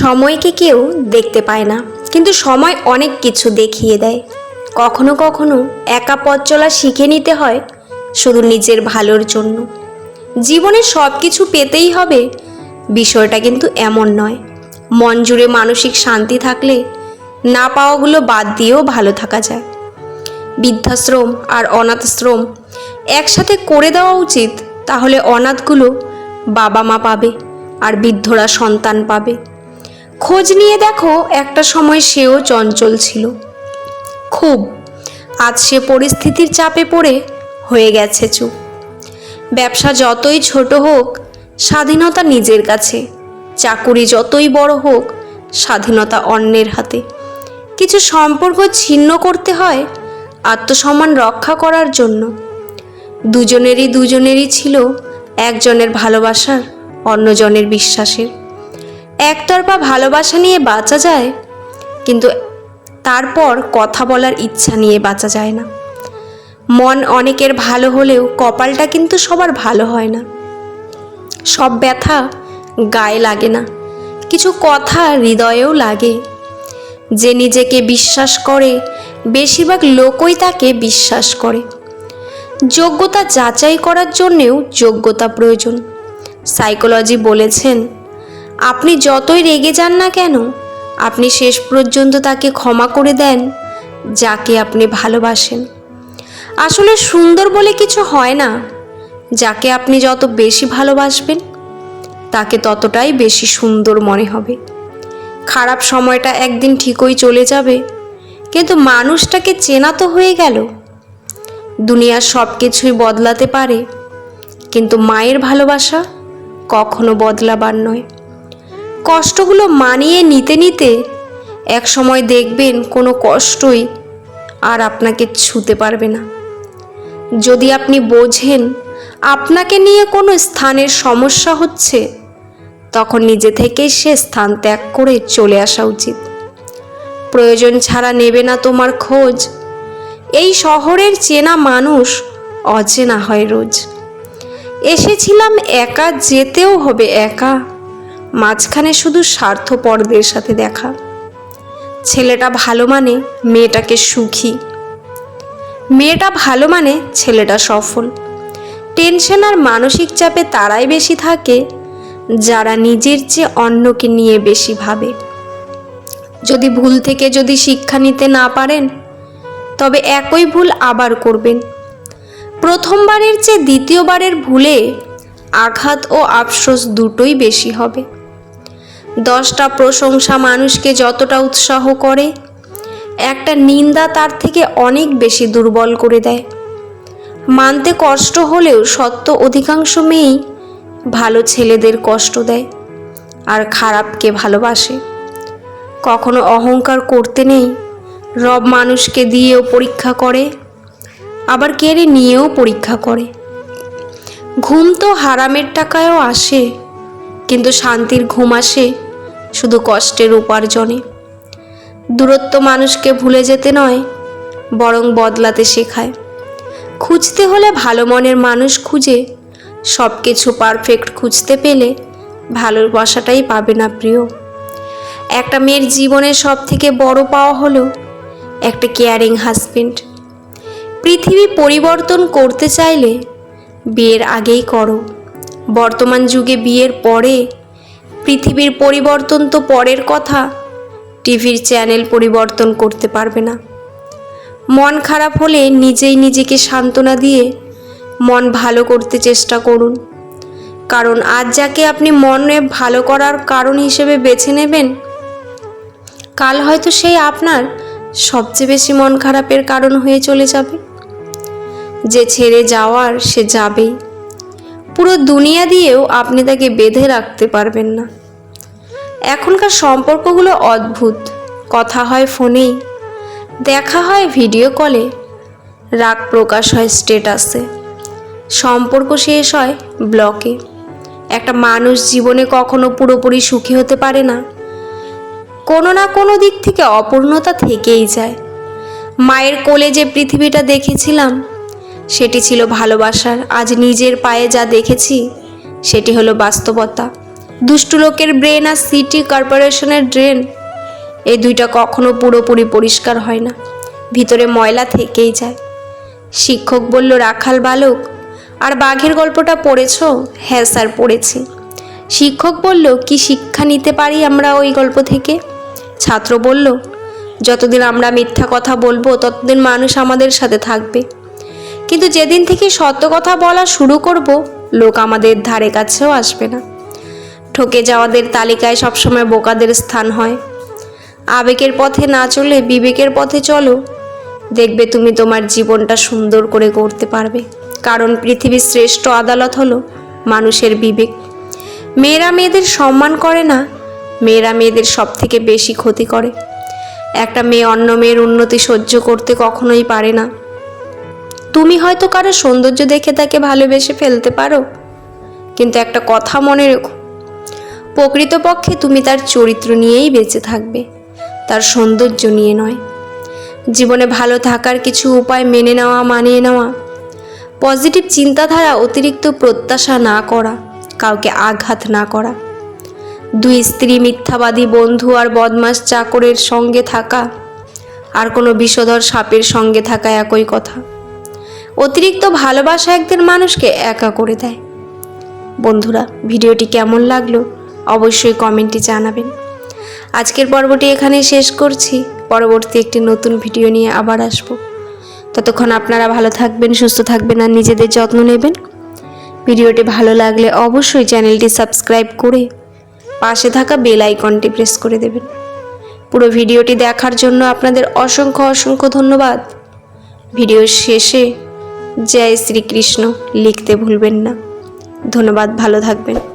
সময়কে কেউ দেখতে পায় না, কিন্তু সময় অনেক কিছু দেখিয়ে দেয়। কখনো কখনো একা পথ চলা শিখে নিতে হয় শুধু নিজের ভালোর জন্য। জীবনে সব কিছু পেতেই হবে, বিষয়টা কিন্তু এমন নয়। মন জুড়ে মানসিক শান্তি থাকলে না পাওয়াগুলো বাদ দিয়েও ভালো থাকা যায়। বৃদ্ধাশ্রম আর অনাথাশ্রম একসাথে করে দেওয়া উচিত, তাহলে অনাথগুলো বাবা মা পাবে আর বৃদ্ধরা সন্তান পাবে। খোঁজ নিয়ে দেখো, একটা সময় সেও চঞ্চল ছিল। খুব। আজ সে পরিস্থিতির চাপে পড়ে হয়ে গেছে চুপ। ব্যবসা যতই ছোট হোক, স্বাধীনতা নিজের কাছে। চাকুরি যতই বড় হোক, স্বাধীনতা অন্যের হাতে। কিছু সম্পর্ক ছিন্ন করতে হয় আত্মসম্মান রক্ষা করার জন্য। দুজনেরই দুজনেরই ছিল, একজনের ভালোবাসার, অন্যজনের বিশ্বাসের। একতরফা ভালোবাসা নিয়ে বাঁচা যায়, কিন্তু তারপর কথা বলার ইচ্ছা নিয়ে বাঁচা যায় না। মন অনেকের ভালো হলেও কপালটা কিন্তু সবার ভালো হয় না। সব ব্যথা গায়ে লাগে না, কিছু কথা হৃদয়েও লাগে। যে নিজেকে বিশ্বাস করে, বেশিরভাগ লোকই তাকে বিশ্বাস করে। যোগ্যতা যাচাই করার জন্যেও যোগ্যতা প্রয়োজন। সাইকোলজি বলেছেন আপনি যতই রেগে যান না কেন, আপনি শেষ পর্যন্ত তাকে ক্ষমা করে দেন, যাকে আপনি ভালোবাসেন। আসলে সুন্দর বলে কিছু হয় না। যাকে আপনি যত বেশি ভালোবাসবেন, তাকে ততটাই বেশি সুন্দর মনে হবে। খারাপ সময়টা একদিন ঠিকই চলে যাবে, কিন্তু মানুষটাকে চেনা তো হয়ে গেল। দুনিয়ার সব কিছুই বদলাতে পারে, কিন্তু মায়ের ভালোবাসা কখনো বদলাবার নয়। কষ্টগুলো মানিয়ে নিতে নিতে এক সময় দেখবেন কোনো কষ্টই আর আপনাকে ছুতে পারবে না। যদি আপনি বোঝেন আপনাকে নিয়ে কোনো স্থানের সমস্যা হচ্ছে, তখন নিজে থেকেই সে স্থান ত্যাগ করে চলে আসা উচিত। প্রয়োজন ছাড়া নেবে না তোমার খোঁজ। এই শহরের চেনা মানুষ অচেনা হয় রোজ। এসেছিলাম একা, যেতেও হবে একা। মাঝখানে শুধু স্বার্থপরদের সাথে দেখা। ছেলেটা ভালো মানে মেয়েটাকে সুখী। মেয়েটা ভালো মানে ছেলেটা সফল। টেনশন আর মানসিক চাপে তারাই বেশি থাকে, যারা নিজের চেয়ে অন্যকে নিয়ে বেশি ভাবে। যদি ভুল থেকে যদি শিক্ষা নিতে না পারেন, তবে একই ভুল আবার করবেন। প্রথমবারের চেয়ে দ্বিতীয়বারের ভুলে আঘাত ও আফসোস দুটোই বেশি হবে। দশটা প্রশংসা মানুষকে যতটা উৎসাহ করে, একটা নিন্দা তার থেকে অনেক বেশি দুর্বল করে দেয়। মানতে কষ্ট হলেও সত্য অধিকাংশ মেয়েই ভালো ছেলেদের কষ্ট দেয় আর খারাপকে ভালোবাসে। কখনো অহংকার করতে নেই, রব মানুষকে দিয়েও পরীক্ষা করে, আবার কেড়ে নিয়েও পরীক্ষা করে। ঘুম তো হারামের টাকায়ও আসে, কিন্তু শান্তির ঘুম আসে শুধু কষ্টের উপার্জনে। দূরত্ব মানুষকে ভুলে যেতে নয়, বরং বদলাতে শেখায়। খুঁজতে হলে ভালো মনের মানুষ খুঁজে সব কিছু পারফেক্ট খুঁজতে পেলে ভালোবাসাটাই পাবে না প্রিয়। একটা মেয়ের জীবনের সব থেকে বড় পাওয়া হলো একটা কেয়ারিং হাজবেন্ড পৃথিবী পরিবর্তন করতে চাইলে বিয়ের আগেই করো। বর্তমান যুগে বিয়ের পরে পৃথিবীর পরিবর্তন তো পরের কথা। টিভির চ্যানেল পরিবর্তন করতে পারবে না। মন খারাপ হলে নিজেই নিজেকে সান্ত্বনা দিয়ে মন ভালো করতে চেষ্টা করুন। কারণ আজ যাকে আপনি মনে ভালো করার কারণ হিসেবে বেছে নেবেন, কাল হয়তো সেই আপনার সবচেয়ে বেশি মন খারাপের কারণ হয়ে চলে যাবে। যে ছেড়ে যাওয়ার সে যাবেই। পুরো দুনিয়া দিয়েও আপনি তাকে বেঁধে রাখতে পারবেন না। এখনকার সম্পর্কগুলো অদ্ভুত। কথা হয় ফোনেই। দেখা হয় ভিডিও কলে। রাগ প্রকাশ হয় স্টেটাসে সম্পর্ক শেষ হয় ব্লকে। একটা মানুষ জীবনে কখনো পুরোপুরি সুখী হতে পারে না। কোনো না কোনো দিক থেকে অপূর্ণতা থেকেই যায়। মায়ের কোলে যে পৃথিবীটা দেখেছিলাম সেটি ছিল ভালোবাসার। আজ নিজের পায়ে যা দেখেছি, সেটি হলো বাস্তবতা। দুষ্টু লোকের ব্রেন আর সিটি কর্পোরেশনের ড্রেন এই দুইটা কখনো পুরোপুরি পরিষ্কার হয় না। ভিতরে ময়লা থেকেই যায়। শিক্ষক বলল, রাখাল বালক, আর বাঘের গল্পটা পড়েছ? হ্যাঁ স্যার, পড়েছি। শিক্ষক বলল, কি শিক্ষা নিতে পারি আমরা ওই গল্প থেকে? ছাত্র বলল, যতদিন আমরা মিথ্যা কথা বলব, ততদিন মানুষ আমাদের সাথে থাকবে। কিন্তু যেদিন থেকে সত্য কথা বলা শুরু করব, লোক আমাদের ধারে কাছেও আসবে না। ঠকে যাওয়াদের তালিকায় সবসময় বোকাদের স্থান হয়। আবেগের পথে না চলে বিবেকের পথে চলো। দেখবে তুমি তোমার জীবনটা সুন্দর করে গড়তে পারবে। কারণ পৃথিবীর শ্রেষ্ঠ আদালত হলো মানুষের বিবেক। মেয়েরা মেয়েদের সম্মান করে না, মেয়েরা মেয়েদের সব থেকে বেশি ক্ষতি করে। একটা মেয়ে অন্য মেয়ের উন্নতি সহ্য করতে কখনোই পারে না। তুমি হয়তো কারও সৌন্দর্য দেখে তাকে ভালোবেসে ফেলতে পারো। কিন্তু একটা কথা মনে রেখো, প্রকৃতপক্ষে তুমি তার চরিত্র নিয়েই বেঁচে থাকবে, তার সৌন্দর্য নিয়ে নয়। জীবনে ভালো থাকার কিছু উপায় মেনে নেওয়া, মানিয়ে নেওয়া, পজিটিভ চিন্তাধারা অতিরিক্ত প্রত্যাশা না করা, কাউকে আঘাত না করা, দুই স্ত্রী মিথ্যাবাদী বন্ধু আর বদমাস চাকরের সঙ্গে থাকা, আর কোনো বিষধর সাপের সঙ্গে থাকা একই কথা। অতিরিক্ত ভালোবাসা একদিন মানুষকে একা করে দেয়। বন্ধুরা, ভিডিওটি কেমন লাগল অবশ্যই কমেন্টে জানাবেন। আজকের পর্বটি এখানেই শেষ করছি। পরবর্তী একটি নতুন ভিডিও নিয়ে আবার আসব। ততক্ষণ আপনারা ভালো থাকবেন, সুস্থ থাকবেন আর নিজেদের যত্ন নেবেন। ভিডিওটি ভালো লাগলে অবশ্যই চ্যানেলটি সাবস্ক্রাইব করে পাশে থাকা বেল আইকনটি প্রেস করে দেবেন। পুরো ভিডিওটি দেখার জন্য আপনাদের অসংখ্য অসংখ্য ধন্যবাদ। ভিডিওর শেষে জয় শ্রীকৃষ্ণ লিখতে ভুলবেন না। ধন্যবাদ ভালো থাকবেন।